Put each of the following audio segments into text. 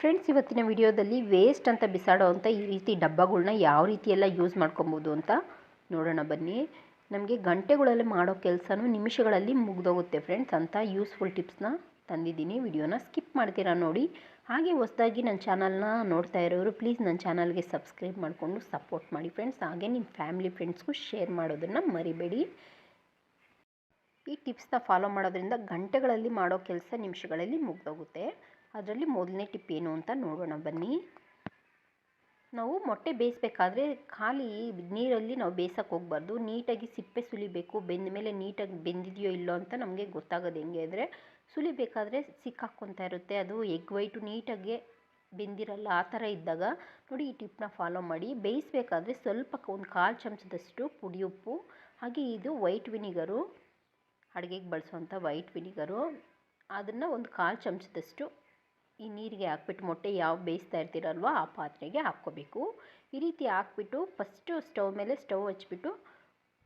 Friends ಇವತ್ತಿನ ವಿಡಿಯೋದಲ್ಲಿ waste ಅಂತ ಬಿಸಾಡೋ ಅಂಥ ಈ ರೀತಿ ಡಬ್ಬಗಳನ್ನ ಯಾವ ರೀತಿ ಎಲ್ಲ ಯೂಸ್ ಮಾಡ್ಕೊಬೋದು ಅಂತ ನೋಡೋಣ ಬನ್ನಿ. ನಮಗೆ ಗಂಟೆಗಳಲ್ಲಿ ಮಾಡೋ ಕೆಲಸನೂ ನಿಮಿಷಗಳಲ್ಲಿ ಮುಗ್ದೋಗುತ್ತೆ ಫ್ರೆಂಡ್ಸ್ ಅಂತ ಯೂಸ್ಫುಲ್ ಟಿಪ್ಸ್ನ ತಂದಿದ್ದೀನಿ. ವಿಡಿಯೋನ ಸ್ಕಿಪ್ ಮಾಡ್ತೀರಾ ನೋಡಿ. ಹಾಗೆ ಹೊಸದಾಗಿ ನನ್ನ ಚಾನಲ್ನ ನೋಡ್ತಾ ಇರೋರು ಪ್ಲೀಸ್ ನನ್ನ ಚಾನಲ್ಗೆ ಸಬ್ಸ್ಕ್ರೈಬ್ ಮಾಡಿಕೊಂಡು ಸಪೋರ್ಟ್ ಮಾಡಿ ಫ್ರೆಂಡ್ಸ್ ಹಾಗೆ ನಿಮ್ಮ ಫ್ಯಾಮಿಲಿ ಫ್ರೆಂಡ್ಸ್ಗೂ ಶೇರ್ ಮಾಡೋದನ್ನು ಮರಿಬೇಡಿ. ಈ ಟಿಪ್ಸ್ನ ಫಾಲೋ ಮಾಡೋದ್ರಿಂದ ಗಂಟೆಗಳಲ್ಲಿ ಮಾಡೋ ಕೆಲಸ ನಿಮಿಷಗಳಲ್ಲಿ ಮುಗ್ದೋಗುತ್ತೆ. ಅದರಲ್ಲಿ ಮೊದಲನೇ ಟಿಪ್ ಏನು ಅಂತ ನೋಡೋಣ, ಬನ್ನಿ. ನಾವು ಮೊಟ್ಟೆ ಬೇಯಿಸ್ಬೇಕಾದ್ರೆ ಖಾಲಿ ನೀರಲ್ಲಿ ನಾವು ಬೇಯಿಸೋಕೆ ಹೋಗ್ಬಾರ್ದು. ನೀಟಾಗಿ ಸಿಪ್ಪೆ ಸುಲಿಬೇಕು, ಬೆಂದ ಮೇಲೆ ನೀಟಾಗಿ ಬೆಂದಿದೆಯೋ ಇಲ್ಲೋ ಅಂತ ನಮಗೆ ಗೊತ್ತಾಗೋದು ಹೆಂಗೆ ಅಂದರೆ, ಸುಲಿಬೇಕಾದ್ರೆ ಸಿಕ್ಕಾಕ್ಕೊತಾ ಇರುತ್ತೆ. ಅದು ಎಗ್ ವೈಟು ನೀಟಾಗಿ ಬೆಂದಿರಲ್ಲ, ಆ ಥರ ಇದ್ದಾಗ ನೋಡಿ ಈ ಟಿಪ್ನ ಫಾಲೋ ಮಾಡಿ. ಬೇಯಿಸ್ಬೇಕಾದ್ರೆ ಸ್ವಲ್ಪ ಒಂದು ಕಾಲು ಚಮಚದಷ್ಟು ಪುಡಿ ಉಪ್ಪು, ಹಾಗೆ ಇದು ವೈಟ್ ವಿನಿಗರು, ಅಡುಗೆಗೆ ಬಳಸುವಂಥ ವೈಟ್ ವಿನಿಗರು. ಅದನ್ನು ಒಂದು ಕಾಲು ಚಮಚದಷ್ಟು ಈ ನೀರಿಗೆ ಹಾಕ್ಬಿಟ್ಟು ಮೊಟ್ಟೆ ಯಾವ ಬೇಯಿಸ್ತಾ ಇರ್ತೀರಲ್ವ ಆ ಪಾತ್ರೆಗೆ ಹಾಕ್ಕೋಬೇಕು. ಈ ರೀತಿ ಹಾಕ್ಬಿಟ್ಟು ಫಸ್ಟು ಸ್ಟವ್ ಮೇಲೆ ಸ್ಟವ್ ಹಚ್ಬಿಟ್ಟು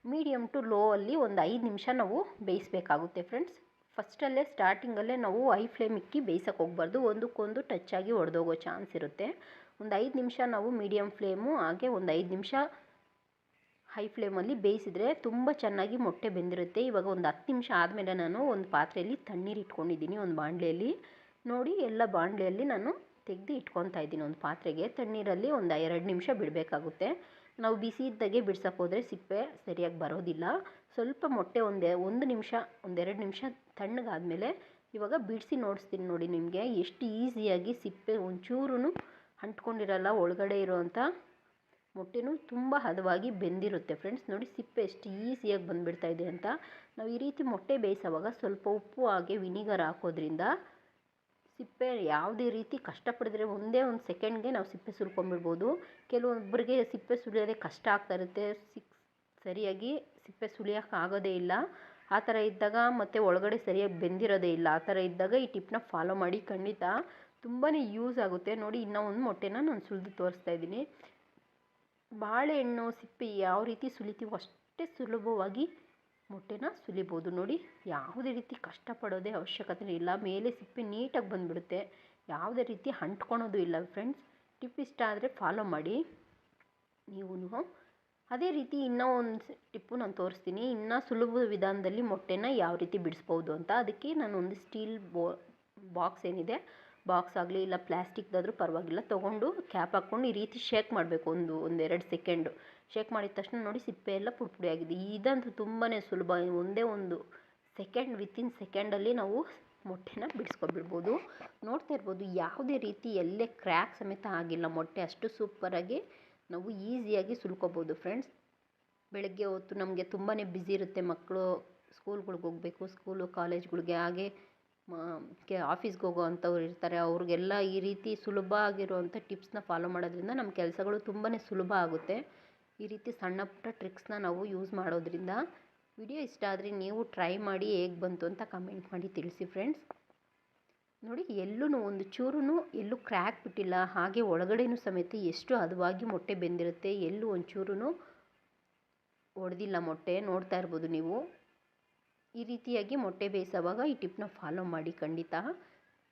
ಮೀಡಿಯಮ್ ಟು ಲೋ ಅಲ್ಲಿ ಒಂದು ಐದು ನಿಮಿಷ ನಾವು ಬೇಯಿಸಬೇಕಾಗುತ್ತೆ ಫ್ರೆಂಡ್ಸ್ ಫಸ್ಟಲ್ಲೇ ಸ್ಟಾರ್ಟಿಂಗಲ್ಲೇ ನಾವು ಐ ಫ್ಲೇಮ್ ಇಕ್ಕಿ ಬೇಯಿಸೋಕೆ ಹೋಗ್ಬಾರ್ದು. ಒಂದಕ್ಕೊಂದು ಟಚ್ ಆಗಿ ಒಡೆದೋಗೋ ಚಾನ್ಸ್ ಇರುತ್ತೆ. ಒಂದು ಐದು ನಿಮಿಷ ನಾವು ಮೀಡಿಯಮ್ ಫ್ಲೇಮು ಹಾಗೆ ಒಂದು ಐದು ನಿಮಿಷ ಹೈ ಫ್ಲೇಮಲ್ಲಿ ಬೇಯಿಸಿದ್ರೆ ತುಂಬ ಚೆನ್ನಾಗಿ ಮೊಟ್ಟೆ ಬೆಂದಿರುತ್ತೆ. ಇವಾಗ ಒಂದು ಹತ್ತು ನಿಮಿಷ ಆದಮೇಲೆ ನಾನು ಒಂದು ಪಾತ್ರೆಯಲ್ಲಿ ತಣ್ಣೀರು ಇಟ್ಕೊಂಡಿದ್ದೀನಿ, ಒಂದು ಬಾಣಲೆಯಲ್ಲಿ. ನೋಡಿ ಎಲ್ಲ ಬಾಣಲೆಯಲ್ಲಿ ನಾನು ತೆಗೆದು ಇಟ್ಕೊತಾ ಇದ್ದೀನಿ. ಒಂದು ಪಾತ್ರೆಗೆ ತಣ್ಣೀರಲ್ಲಿ ಒಂದು ಎರಡು ನಿಮಿಷ ಬಿಡಬೇಕಾಗುತ್ತೆ. ನಾವು ಬಿಸಿ ಇದ್ದಾಗೆ ಬಿಡ್ಸಕ್ಕೆ ಹೋದರೆ ಸಿಪ್ಪೆ ಸರಿಯಾಗಿ ಬರೋದಿಲ್ಲ. ಸ್ವಲ್ಪ ಮೊಟ್ಟೆ ಒಂದೇ, ಒಂದು ನಿಮಿಷ ಒಂದೆರಡು ನಿಮಿಷ ತಣ್ಣಗಾದಮೇಲೆ ಇವಾಗ ಬಿಡಿಸಿ ನೋಡಿಸ್ತೀನಿ ನೋಡಿ ನಿಮಗೆ. ಎಷ್ಟು ಈಸಿಯಾಗಿ ಸಿಪ್ಪೆ ಒಂಚೂರು ಅಂಟ್ಕೊಂಡಿರಲ್ಲ, ಒಳಗಡೆ ಇರೋವಂಥ ಮೊಟ್ಟೆನೂ ತುಂಬ ಹದವಾಗಿ ಬೆಂದಿರುತ್ತೆ ಫ್ರೆಂಡ್ಸ್. ನೋಡಿ ಸಿಪ್ಪೆ ಎಷ್ಟು ಈಸಿಯಾಗಿ ಬಂದುಬಿಡ್ತಾ ಇದೆ ಅಂತ. ನಾವು ಈ ರೀತಿ ಮೊಟ್ಟೆ ಬೇಯಿಸೋವಾಗ ಸ್ವಲ್ಪ ಉಪ್ಪು ಹಾಗೆ ವಿನಿಗರ್ ಹಾಕೋದ್ರಿಂದ ಸಿಪ್ಪೆ ಯಾವುದೇ ರೀತಿ ಕಷ್ಟಪಡಿದ್ರೆ ಒಂದೇ ಒಂದು ಸೆಕೆಂಡ್ಗೆ ನಾವು ಸಿಪ್ಪೆ ಸುಲ್ಕೊಂಡ್ಬಿಡ್ಬೋದು ಕೆಲವೊಬ್ಬರಿಗೆ ಸಿಪ್ಪೆ ಸುಲಿಯೋದೇ ಕಷ್ಟ ಆಗ್ತಾ ಇರುತ್ತೆ. ಸಿಕ್ ಸರಿಯಾಗಿ ಸಿಪ್ಪೆ ಸುಲಿಯೋಕೆ ಆಗೋದೇ ಇಲ್ಲ. ಆ ಥರ ಇದ್ದಾಗ ಮತ್ತು ಒಳಗಡೆ ಸರಿಯಾಗಿ ಬೆಂದಿರೋದೇ ಇಲ್ಲ. ಆ ಥರ ಇದ್ದಾಗ ಈ ಟಿಪ್ನ ಫಾಲೋ ಮಾಡಿ ಖಂಡಿತ. ತುಂಬಾ ಯೂಸ್ ಆಗುತ್ತೆ. ನೋಡಿ, ಇನ್ನೂ ಒಂದು ಮೊಟ್ಟೆನ ನಾನು ಸುಲಿದು ತೋರಿಸ್ತಾ ಇದ್ದೀನಿ. ಬಾಳೆಹಣ್ಣು, ಸಿಪ್ಪೆ ಯಾವ ರೀತಿ ಸುಲಿತೀವೋ ಅಷ್ಟೇ ಸುಲಭವಾಗಿ ಮೊಟ್ಟೆನ ಸುಲಿಬೋದು. ನೋಡಿ, ಯಾವುದೇ ರೀತಿ ಕಷ್ಟಪಡೋದೇ ಅವಶ್ಯಕತೆ ಇಲ್ಲ. ಮೇಲೆ ಸಿಪ್ಪೆ ನೀಟಾಗಿ ಬಂದುಬಿಡುತ್ತೆ. ಯಾವುದೇ ರೀತಿ ಅಂಟ್ಕೊಳೋದು ಇಲ್ಲ ಫ್ರೆಂಡ್ಸ್ ಟಿಪ್ ಇಷ್ಟ ಆದರೆ ಫಾಲೋ ಮಾಡಿ. ನೀವು ಅದೇ ರೀತಿ ಇನ್ನೂ ಒಂದು ಟಿಪ್ಪು ನಾನು ತೋರಿಸ್ತೀನಿ. ಇನ್ನೂ ಸುಲಭ ವಿಧಾನದಲ್ಲಿ ಮೊಟ್ಟೆನ ಯಾವ ರೀತಿ ಬಿಡಿಸ್ಬೋದು ಅಂತ. ಅದಕ್ಕೆ ನಾನು ಒಂದು ಸ್ಟೀಲ್ ಬೋ ಬಾಕ್ಸ್ ಏನಿದೆ ಬಾಕ್ಸ್ ಆಗಲಿ ಇಲ್ಲ ಪ್ಲ್ಯಾಸ್ಟಿಕ್ದಾದರೂ ಪರವಾಗಿಲ್ಲ. ತೊಗೊಂಡು ಕ್ಯಾಪ್ ಹಾಕ್ಕೊಂಡು ಈ ರೀತಿ ಶೇಕ್ ಮಾಡಬೇಕು ಒಂದು, ಒಂದೆರಡು ಸೆಕೆಂಡು ಶೇಕ್ ಮಾಡಿದ ತಕ್ಷಣ ನೋಡಿ ಸಿಪ್ಪೆ ಎಲ್ಲ ಪುಡಿ ಪುಡಿ ಆಗಿದೆ. ಇದಂತೂ ತುಂಬಾ ಸುಲಭ. ಒಂದೇ ಒಂದು ಸೆಕೆಂಡ್ ವಿತಿನ್ ಸೆಕೆಂಡಲ್ಲಿ ನಾವು ಮೊಟ್ಟೆನ ಬಿಡಿಸ್ಕೊಬಿಡ್ಬೋದು. ನೋಡ್ತಾ ಇರ್ಬೋದು, ಯಾವುದೇ ರೀತಿ ಎಲ್ಲೇ ಕ್ರ್ಯಾಕ್ ಸಮೇತ ಆಗಿಲ್ಲ ಮೊಟ್ಟೆ. ಅಷ್ಟು ಸೂಪರಾಗಿ ನಾವು ಈಸಿಯಾಗಿ ಸುಲ್ಕೋಬೋದು ಫ್ರೆಂಡ್ಸ್ ಬೆಳಗ್ಗೆ ಹೊತ್ತು ನಮಗೆ ತುಂಬಾ ಬ್ಯುಸಿ ಇರುತ್ತೆ ಮಕ್ಕಳು ಸ್ಕೂಲ್ಗಳ್ಗೆ ಹೋಗಬೇಕು ಸ್ಕೂಲು ಕಾಲೇಜ್ಗಳಿಗೆ ಹಾಗೆ ಕೆ ಆಫೀಸ್ಗೆ ಹೋಗೋ ಅಂಥವ್ರು ಇರ್ತಾರೆ. ಅವ್ರಿಗೆಲ್ಲ ಈ ರೀತಿ ಸುಲಭ ಆಗಿರುವಂಥ ಟಿಪ್ಸ್ನ ಫಾಲೋ ಮಾಡೋದ್ರಿಂದ ನಮ್ಮ ಕೆಲಸಗಳು ತುಂಬಾ ಸುಲಭ ಆಗುತ್ತೆ. ಈ ರೀತಿ ಸಣ್ಣ ಪುಟ್ಟ ಟ್ರಿಕ್ಸ್ನ ನಾವು ಯೂಸ್ ಮಾಡೋದ್ರಿಂದ ವಿಡಿಯೋ ಇಷ್ಟ ಆದರೆ ನೀವು ಟ್ರೈ ಮಾಡಿ ಹೇಗೆ ಬಂತು ಅಂತ ಕಮೆಂಟ್ ಮಾಡಿ ತಿಳಿಸಿ ಫ್ರೆಂಡ್ಸ್ ನೋಡಿ ಎಲ್ಲೂ ಒಂದು ಚೂರು ಎಲ್ಲೂ ಕ್ರ್ಯಾಕ್ ಬಿಟ್ಟಿಲ್ಲ, ಹಾಗೆ ಒಳಗಡೆನೂ ಸಮೇತ ಎಷ್ಟು ಹದವಾಗಿ ಮೊಟ್ಟೆ ಬೆಂದಿರುತ್ತೆ, ಎಲ್ಲೂ ಒಂದು ಚೂರು ಒಡೆದಿಲ್ಲ ಮೊಟ್ಟೆ, ನೋಡ್ತಾ ಇರ್ಬೋದು ನೀವು. ಈ ರೀತಿಯಾಗಿ ಮೊಟ್ಟೆ ಬೇಯಿಸೋವಾಗ ಈ ಟಿಪ್ನ ಫಾಲೋ ಮಾಡಿ ಖಂಡಿತ.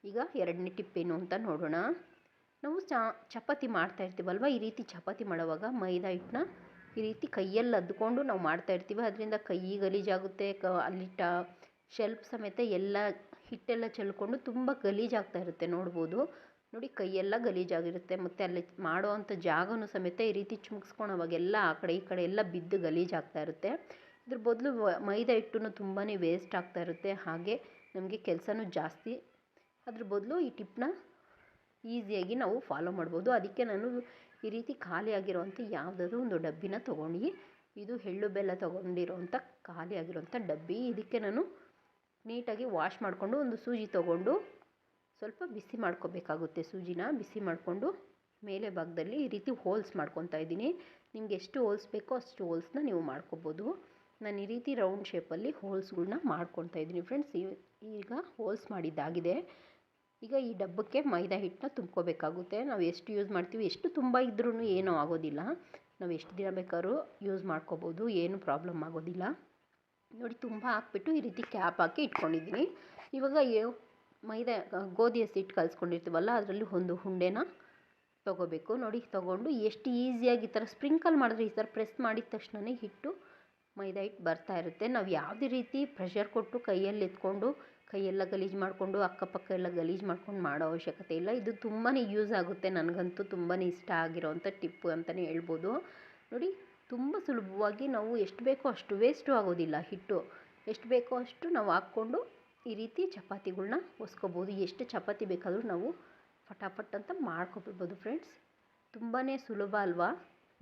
ಈಗ ಎರಡನೇ ಟಿಪ್ ಏನು ಅಂತ ನೋಡೋಣ. ನಾವು ಚಪಾತಿ ಮಾಡ್ತಾ ಇರ್ತೀವಲ್ವ? ಈ ರೀತಿ ಚಪಾತಿ ಮಾಡುವಾಗ ಮೈದಾ ಹಿಟ್ಟನ್ನ ಈ ರೀತಿ ಕೈಯಲ್ಲಿ ಅದ್ಕೊಂಡು ನಾವು ಮಾಡ್ತಾ ಇರ್ತೀವಿ. ಅದರಿಂದ ಕೈ ಗಲೀಜಾಗುತ್ತೆ. ಕ, ಅಲ್ಲಿಟ್ಟ ಶೆಲ್ಫ್ ಸಮೇತ ಎಲ್ಲ ಹಿಟ್ಟೆಲ್ಲ ಚೆಲ್ಕೊಂಡು ತುಂಬ ಗಲೀಜಾಗ್ತಾ ಇರುತ್ತೆ ನೋಡ್ಬೋದು. ನೋಡಿ, ಕೈಯೆಲ್ಲ ಗಲೀಜಾಗಿರುತ್ತೆ. ಮತ್ತು ಅಲ್ಲಿ ಮಾಡುವಂಥ ಜಾಗವೂ ಸಮೇತ ಈ ರೀತಿ ಚುಮ್ಸ್ಕೊಳೋವಾಗೆಲ್ಲ ಆ ಕಡೆ ಈ ಕಡೆ ಎಲ್ಲ ಬಿದ್ದು ಗಲೀಜಾಗ್ತಾ ಇರುತ್ತೆ. ಇದ್ರ ಬದಲು ಮೈದಾ ಹಿಟ್ಟು ತುಂಬಾ ವೇಸ್ಟ್ ಆಗ್ತಾ ಇರುತ್ತೆ. ಹಾಗೆ ನಮಗೆ ಕೆಲಸನೂ ಜಾಸ್ತಿ. ಅದ್ರ ಬದಲು ಈ ಟಿಪ್ನ ಈಸಿಯಾಗಿ ನಾವು ಫಾಲೋ ಮಾಡ್ಬೋದು. ಅದಕ್ಕೆ ನಾನು ಈ ರೀತಿ ಖಾಲಿಯಾಗಿರುವಂಥ ಯಾವುದಾದ್ರೂ ಒಂದು ಡಬ್ಬಿನ ತೊಗೊಂಡು, ಇದು ಎಳ್ಳು ಬೆಲ್ಲ ತೊಗೊಂಡಿರೋವಂಥ ಖಾಲಿಯಾಗಿರುವಂಥ ಡಬ್ಬಿ, ಇದಕ್ಕೆ ನಾನು ನೀಟಾಗಿ ವಾಶ್ ಮಾಡಿಕೊಂಡು ಒಂದು ಸೂಜಿ ತೊಗೊಂಡು, ಸ್ವಲ್ಪ ಬಿಸಿ ಮಾಡ್ಕೋಬೇಕಾಗುತ್ತೆ ಸೂಜಿನ. ಬಿಸಿ ಮಾಡಿಕೊಂಡು ಮೇಲೆ ಭಾಗದಲ್ಲಿ ಈ ರೀತಿ ಹೋಲ್ಸ್ ಮಾಡ್ಕೊತಾ ಇದ್ದೀನಿ. ನಿಮ್ಗೆ ಎಷ್ಟು ಹೋಲ್ಸ್ ಬೇಕೋ ಅಷ್ಟು ಹೋಲ್ಸ್ನ ನೀವು ಮಾಡ್ಕೋಬೋದು. ನಾನು ಈ ರೀತಿ ರೌಂಡ್ ಶೇಪಲ್ಲಿ ಹೋಲ್ಸ್ಗಳನ್ನ ಮಾಡ್ಕೊತಾ ಇದ್ದೀನಿ. ಫ್ರೆಂಡ್ಸ್ ಈಗ ಹೋಲ್ಸ್ ಮಾಡಿದ್ದಾಗಿದೆ. ಈಗ ಈ ಡಬ್ಬಕ್ಕೆ ಮೈದಾ ಹಿಟ್ಟನ್ನ ತುಂಬ್ಕೋಬೇಕಾಗುತ್ತೆ. ನಾವು ಎಷ್ಟು ಯೂಸ್ ಮಾಡ್ತೀವಿ, ಎಷ್ಟು ತುಂಬ ಇದ್ರೂ ಏನೂ ಆಗೋದಿಲ್ಲ. ನಾವು ಎಷ್ಟು ದಿನ ಬೇಕಾದ್ರೂ ಯೂಸ್ ಮಾಡ್ಕೋಬೋದು, ಏನು ಪ್ರಾಬ್ಲಮ್ ಆಗೋದಿಲ್ಲ. ನೋಡಿ, ತುಂಬ ಹಾಕ್ಬಿಟ್ಟು ಈ ರೀತಿ ಕ್ಯಾಪ್ ಹಾಕಿ ಇಟ್ಕೊಂಡಿದ್ದೀನಿ. ಇವಾಗ ಮೈದಾ, ಗೋಧಿ ಹಸಿಟ್ಟು ಕಲಿಸ್ಕೊಂಡಿರ್ತೀವಲ್ಲ, ಅದರಲ್ಲಿ ಒಂದು ಹುಂಡೆನ ತೊಗೋಬೇಕು. ನೋಡಿ, ತೊಗೊಂಡು ಎಷ್ಟು ಈಸಿಯಾಗಿ ಈ ಥರ ಸ್ಪ್ರಿಂಕಲ್ ಮಾಡಿದ್ರೆ ಈ ಥರ ಪ್ರೆಸ್ ಮಾಡಿದ ತಕ್ಷಣವೇ ಹಿಟ್ಟು ಮೈದಾ ಹಿಟ್ಟು ಬರ್ತಾ ಇರುತ್ತೆ. ನಾವು ಯಾವುದೇ ರೀತಿ ಪ್ರೆಷರ್ ಕೊಟ್ಟು ಕೈಯಲ್ಲಿ ಎತ್ಕೊಂಡು ಕೈಯೆಲ್ಲ ಗಲೀಜು ಮಾಡಿಕೊಂಡು, ಅಕ್ಕಪಕ್ಕ ಎಲ್ಲ ಗಲೀಜು ಮಾಡ್ಕೊಂಡು ಮಾಡೋ ಅವಶ್ಯಕತೆ ಇಲ್ಲ. ಇದು ತುಂಬಾ ಯೂಸ್ ಆಗುತ್ತೆ. ನನಗಂತೂ ತುಂಬಾ ಇಷ್ಟ ಆಗಿರೋವಂಥ ಟಿಪ್ಪು ಅಂತಲೇ ಹೇಳ್ಬೋದು. ನೋಡಿ, ತುಂಬ ಸುಲಭವಾಗಿ ನಾವು ಎಷ್ಟು ಬೇಕೋ ಅಷ್ಟು ವೇಸ್ಟು ಆಗೋದಿಲ್ಲ ಹಿಟ್ಟು. ಎಷ್ಟು ಬೇಕೋ ಅಷ್ಟು ನಾವು ಹಾಕ್ಕೊಂಡು ಈ ರೀತಿ ಚಪಾತಿಗಳನ್ನ ಒಸ್ಕೋಬೋದು. ಎಷ್ಟು ಚಪಾತಿ ಬೇಕಾದರೂ ನಾವು ಫಟಾಫಟ್ ಅಂತ ಮಾಡ್ಕೊಬಿಡ್ಬೋದು ಫ್ರೆಂಡ್ಸ್. ತುಂಬಾ ಸುಲಭ ಅಲ್ವಾ?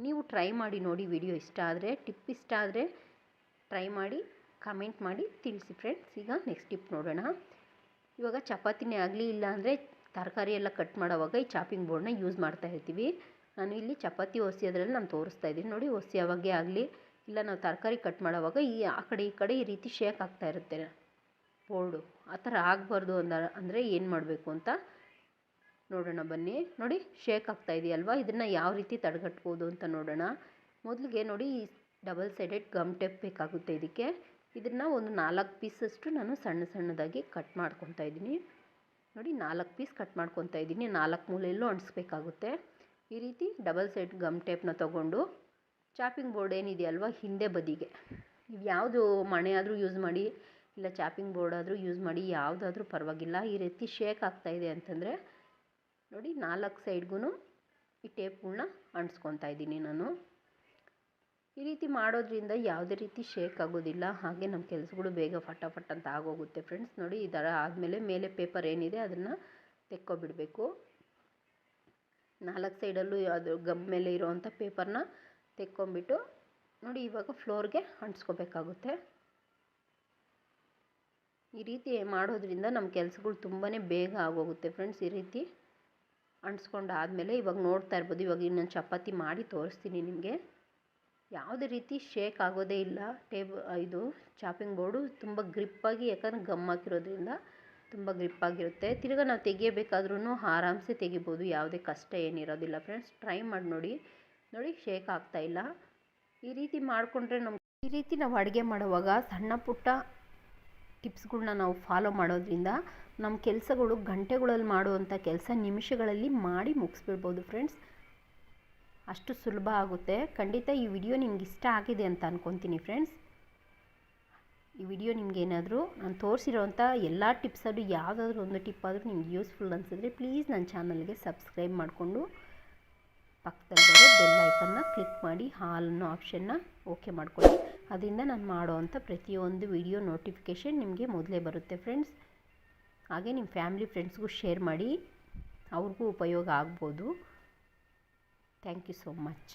ನೀವು ಟ್ರೈ ಮಾಡಿ ನೋಡಿ ವಿಡಿಯೋ ಇಷ್ಟ ಆದರೆ, ಟಿಪ್ ಇಷ್ಟ ಆದರೆ ಟ್ರೈ ಮಾಡಿ. ಕಮೆಂಟ್ ಮಾಡಿ ತಿಳಿಸಿ ಫ್ರೆಂಡ್ಸ್ ಈಗ ನೆಕ್ಸ್ಟ್ ಟಿಪ್ ನೋಡೋಣ. ಇವಾಗ ಚಪಾತಿನೇ ಆಗಲಿ ಇಲ್ಲ ಅಂದರೆ ತರಕಾರಿ ಎಲ್ಲ ಕಟ್ ಮಾಡೋವಾಗ ಈ ಚಾಪಿಂಗ್ ಬೋರ್ಡ್ನ ಯೂಸ್ ಮಾಡ್ತಾ ಇರ್ತೀವಿ. ನಾನು ಇಲ್ಲಿ ಚಪಾತಿ ಒಸಿಯೋದ್ರಲ್ಲಿ ನಾನು ತೋರಿಸ್ತಾ ಇದ್ದೀನಿ. ನೋಡಿ ಒಸಿಯೋವಾಗೆ ಆಗಲಿ ಇಲ್ಲ ನಾವು ತರಕಾರಿ ಕಟ್ ಮಾಡೋವಾಗ ಈ ಆ ಕಡೆ, ಈ ಕಡೆ ಈ ರೀತಿ ಶೇಕ್ ಆಗ್ತಾ ಇರುತ್ತೆ. ಬೋರ್ಡು ಆ ಥರ ಆಗಬಾರ್ದು ಅಂದ, ಅಂದರೆ ಏನು ಮಾಡಬೇಕು ಅಂತ ನೋಡೋಣ ಬನ್ನಿ. ನೋಡಿ ಶೇಕ್ ಆಗ್ತಾ ಇದೆಯಲ್ವಾ? ಇದನ್ನು ಯಾವ ರೀತಿ ತಡೆಗಟ್ಬೋದು ಅಂತ ನೋಡೋಣ. ಮೊದಲಿಗೆ ನೋಡಿ ಡಬಲ್ ಸೈಡೆಡ್ ಗಮ್ ಟೇಪ್ ಬೇಕಾಗುತ್ತೆ ಇದಕ್ಕೆ. ಇದನ್ನು ಒಂದು ನಾಲ್ಕು ಪೀಸಷ್ಟು ನಾನು ಸಣ್ಣ ಸಣ್ಣದಾಗಿ ಕಟ್ ಮಾಡ್ಕೊತಾ ಇದ್ದೀನಿ. ನೋಡಿ, ನಾಲ್ಕು ಪೀಸ್ ಕಟ್ ಮಾಡ್ಕೊತಾ ಇದ್ದೀನಿ. ನಾಲ್ಕು ಮೂಲೆಯಲ್ಲೂ ಅಂಟಿಸ್ಬೇಕಾಗುತ್ತೆ. ಈ ರೀತಿ ಡಬಲ್ ಸೈಡ್ ಗಮ್ ಟೇಪ್ನ ತೊಗೊಂಡು ಚಾಪಿಂಗ್ ಬೋರ್ಡ್ ಏನಿದೆಯಲ್ವ, ಹಿಂದೆ ಬದಿಗೆ. ನೀವು ಯಾವುದು ಮಣೆ ಆದರೂ ಯೂಸ್ ಮಾಡಿ, ಇಲ್ಲ ಚಾಪಿಂಗ್ ಬೋರ್ಡ್ ಆದರೂ ಯೂಸ್ ಮಾಡಿ, ಯಾವುದಾದ್ರೂ ಪರವಾಗಿಲ್ಲ. ಈ ರೀತಿ ಶೇಕ್ ಆಗ್ತಾಯಿದೆ ಅಂತಂದರೆ, ನೋಡಿ, ನಾಲ್ಕು ಸೈಡ್ಗೂ ಈ ಟೇಪ್ಗಳನ್ನ ಅಂಟಿಸ್ಕೊತಾ ಇದ್ದೀನಿ ನಾನು. ಈ ರೀತಿ ಮಾಡೋದ್ರಿಂದ ಯಾವುದೇ ರೀತಿ ಶೇಕ್ ಆಗೋದಿಲ್ಲ. ಹಾಗೆ ನಮ್ಮ ಕೆಲಸಗಳು ಬೇಗ ಫಟಾಫಟ್ ಅಂತ ಆಗೋಗುತ್ತೆ ಫ್ರೆಂಡ್ಸ್ ನೋಡಿ, ಈ ಥರ ಆದಮೇಲೆ ಮೇಲೆ ಪೇಪರ್ ಏನಿದೆ ಅದನ್ನು ತೆಕ್ಕೊಬಿಡಬೇಕು. ನಾಲ್ಕು ಸೈಡಲ್ಲೂ ಅದು ಗಮ್ ಮೇಲೆ ಇರೋವಂಥ ಪೇಪರ್ನ ತೆಕ್ಕೊಂಬಿಟ್ಟು ನೋಡಿ, ಇವಾಗ ಫ್ಲೋರ್ಗೆ ಅಂಟಿಸ್ಕೋಬೇಕಾಗುತ್ತೆ. ಈ ರೀತಿ ಮಾಡೋದ್ರಿಂದ ನಮ್ಮ ಕೆಲಸಗಳು ತುಂಬಾ ಬೇಗ ಆಗೋಗುತ್ತೆ ಫ್ರೆಂಡ್ಸ್ ಈ ರೀತಿ ಅಂಟಿಸ್ಕೊಂಡಾದ್ಮೇಲೆ ಇವಾಗ ನೋಡ್ತಾ ಇರ್ಬೋದು. ಇವಾಗ ಇನ್ನೊಂದು ಚಪಾತಿ ಮಾಡಿ ತೋರಿಸ್ತೀನಿ ನಿಮಗೆ. ಯಾವುದೇ ರೀತಿ ಶೇಕ್ ಆಗೋದೇ ಇಲ್ಲ. ಟೇಬ್ ಇದು ಚಾಪಿಂಗ್ ಬೋರ್ಡು ತುಂಬ ಗ್ರಿಪ್ಪಾಗಿ ಯಾಕಂದ್ರೆ ಗಮ್ ಹಾಕಿರೋದ್ರಿಂದ ತುಂಬ ಗ್ರಿಪ್ಪಾಗಿರುತ್ತೆ ತಿರ್ಗಾ ನಾವು ತೆಗಿಯಬೇಕಾದ್ರೂ ಆರಾಮ್ಸೆ ತೆಗಿಬೋದು. ಯಾವುದೇ ಕಷ್ಟ ಏನಿರೋದಿಲ್ಲ ಫ್ರೆಂಡ್ಸ್ ಟ್ರೈ ಮಾಡಿ ನೋಡಿ. ನೋಡಿ ಶೇಕ್ ಆಗ್ತಾಯಿಲ್ಲ ಈ ರೀತಿ ಮಾಡಿಕೊಂಡ್ರೆ ನಮ್ಮ ಈ ರೀತಿ ನಾವು ಅಡುಗೆ ಮಾಡುವಾಗ ಸಣ್ಣ ಪುಟ್ಟ ಟಿಪ್ಸ್ಗಳ್ನ ನಾವು ಫಾಲೋ ಮಾಡೋದ್ರಿಂದ ನಮ್ಮ ಕೆಲಸಗಳು ಗಂಟೆಗಳಲ್ಲಿ ಮಾಡುವಂಥ ಕೆಲಸ ನಿಮಿಷಗಳಲ್ಲಿ ಮಾಡಿ ಮುಗಿಸ್ಬಿಡ್ಬೋದು ಫ್ರೆಂಡ್ಸ್ ಅಷ್ಟು ಸುಲಭ ಆಗುತ್ತೆ. ಖಂಡಿತ ಈ ವಿಡಿಯೋ ನಿಮ್ಗೆ ಇಷ್ಟ ಆಗಿದೆ ಅಂತ ಅಂದ್ಕೊತೀನಿ ಫ್ರೆಂಡ್ಸ್. ಈ ವಿಡಿಯೋ ನಿಮಗೇನಾದರೂ ನಾನು ತೋರಿಸಿರೋವಂಥ ಎಲ್ಲ ಟಿಪ್ಸಲ್ಲೂ ಯಾವುದಾದ್ರೂ ಒಂದು ಟಿಪ್ ಆದರೂ ನಿಮ್ಗೆ ಯೂಸ್ಫುಲ್ ಅನಿಸಿದ್ರೆ ಪ್ಲೀಸ್ ನನ್ನ ಚಾನಲ್ಗೆ ಸಬ್ಸ್ಕ್ರೈಬ್ ಮಾಡಿಕೊಂಡು ಪಕ್ಕದಲ್ಲಿ ಬರೋ ಬೆಲ್ ಐಕನ್ನ ಕ್ಲಿಕ್ ಮಾಡಿ ಹಾಲ್ ಅನ್ನೋ ಆಪ್ಷನ್ನ ಓಕೆ ಮಾಡ್ಕೊಳ್ಳಿ. ಅದರಿಂದ ನಾನು ಮಾಡೋವಂಥ ಪ್ರತಿಯೊಂದು ವಿಡಿಯೋ ನೋಟಿಫಿಕೇಷನ್ ನಿಮಗೆ ಮೊದಲೇ ಬರುತ್ತೆ ಫ್ರೆಂಡ್ಸ್. ಹಾಗೆ ನಿಮ್ಮ ಫ್ಯಾಮಿಲಿ ಫ್ರೆಂಡ್ಸ್ಗೂ ಶೇರ್ ಮಾಡಿ ಅವ್ರಿಗೂ ಉಪಯೋಗ ಆಗ್ಬೋದು. Thank you so much